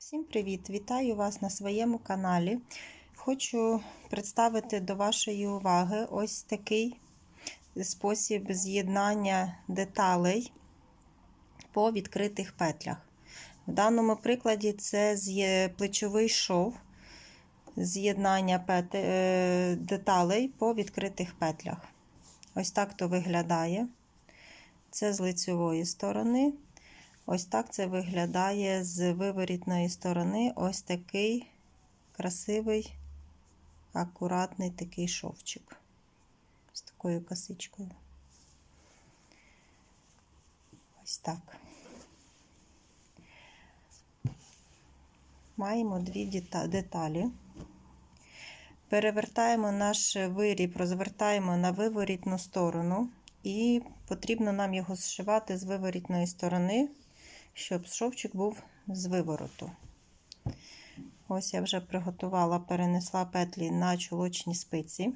Всім привіт! Вітаю вас на своєму каналі. Хочу представити до вашої уваги ось такий спосіб з'єднання деталей по відкритих петлях. В даному прикладі це плечовий шов з'єднання е, деталей по відкритих петлях. Ось так то виглядає. Це з лицевої сторони. Ось так це виглядає з виворітної сторони. Ось такий красивий, акуратний такий шовчик. З такою косичкою. Ось так. Маємо дві деталі. Перевертаємо наш виріб, розвертаємо на виворітну сторону, і потрібно нам його зшивати з виворітної сторони щоб шовчик був з вивороту. Ось я вже приготувала, перенесла петлі на чолочні спиці.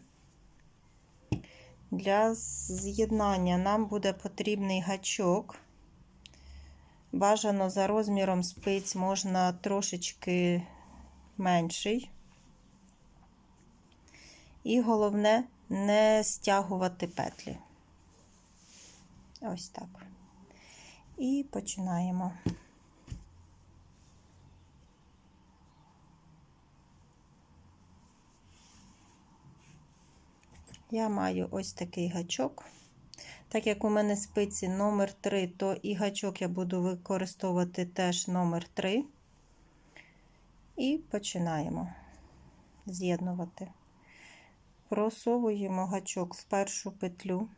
Для з'єднання нам буде потрібний гачок. Бажано за розміром спиць можна трошечки менший. І головне не стягувати петлі. Ось так. І починаємо. Я маю ось такий гачок. Так як у мене спиці номер 3, то і гачок я буду використовувати теж номер 3. І починаємо з'єднувати. Просовуємо гачок в першу петлю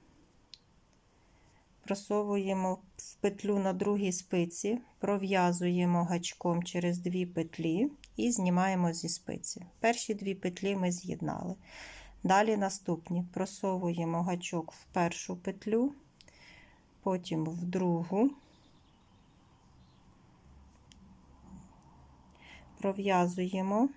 просовуємо в петлю на другій спиці, пров'язуємо гачком через дві петлі і знімаємо зі спиці. Перші дві петлі ми з'єднали. Далі наступні просовуємо гачок в першу петлю, потім в другу, пров'язуємо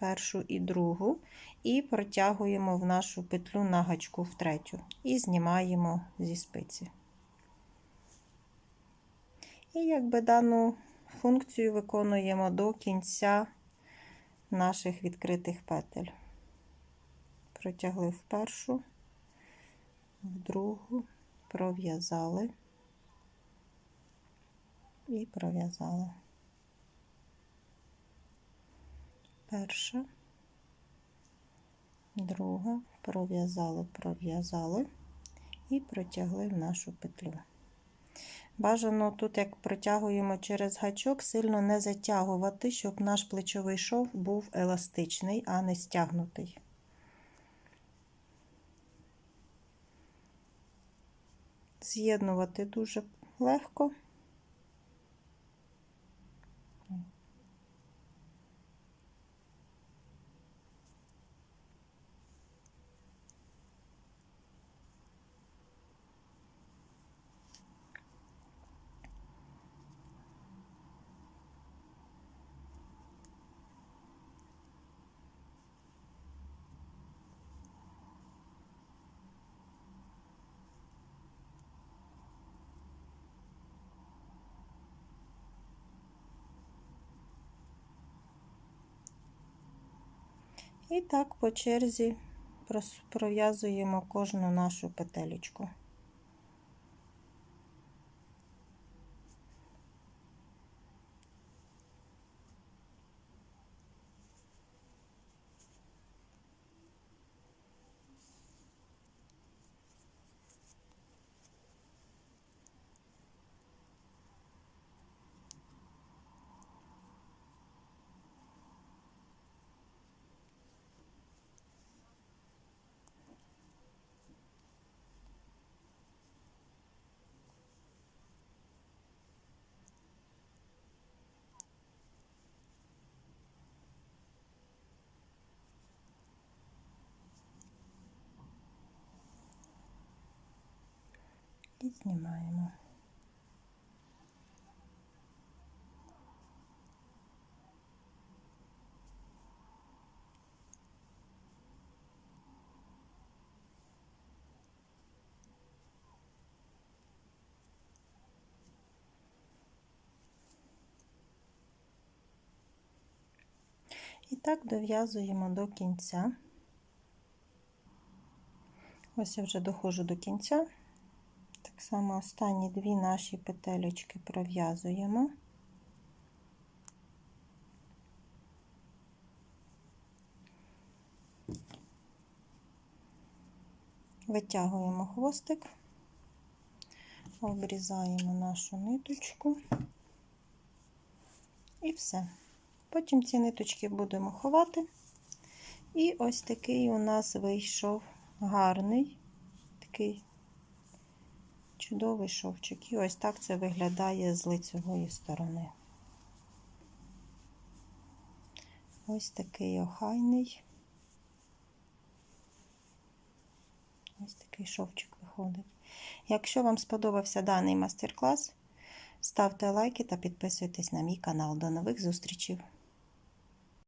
першу і другу, і протягуємо в нашу петлю на гачку в третю і знімаємо зі спиці. І якби дану функцію виконуємо до кінця наших відкритих петель. Протягли в першу, в другу, пров'язали і пров'язали. Перша, друга, пров'язали, пров'язали і протягли в нашу петлю. Бажано тут, як протягуємо через гачок, сильно не затягувати, щоб наш плечовий шов був еластичний, а не стягнутий. З'єднувати дуже легко. І так по черзі пров'язуємо кожну нашу петелечку. Знімаємо. І так дов'язуємо до кінця. Ось я вже доходжу до кінця. Так само останні дві наші петелечки пров'язуємо. Витягуємо хвостик, обрізаємо нашу ниточку і все. Потім ці ниточки будемо ховати. І ось такий у нас вийшов гарний, такий чудовий шовчик. І ось так це виглядає з лицевої сторони. Ось такий охайний. Ось такий шовчик виходить. Якщо вам сподобався даний майстер-клас, ставте лайки та підписуйтесь на мій канал. До нових зустрічей!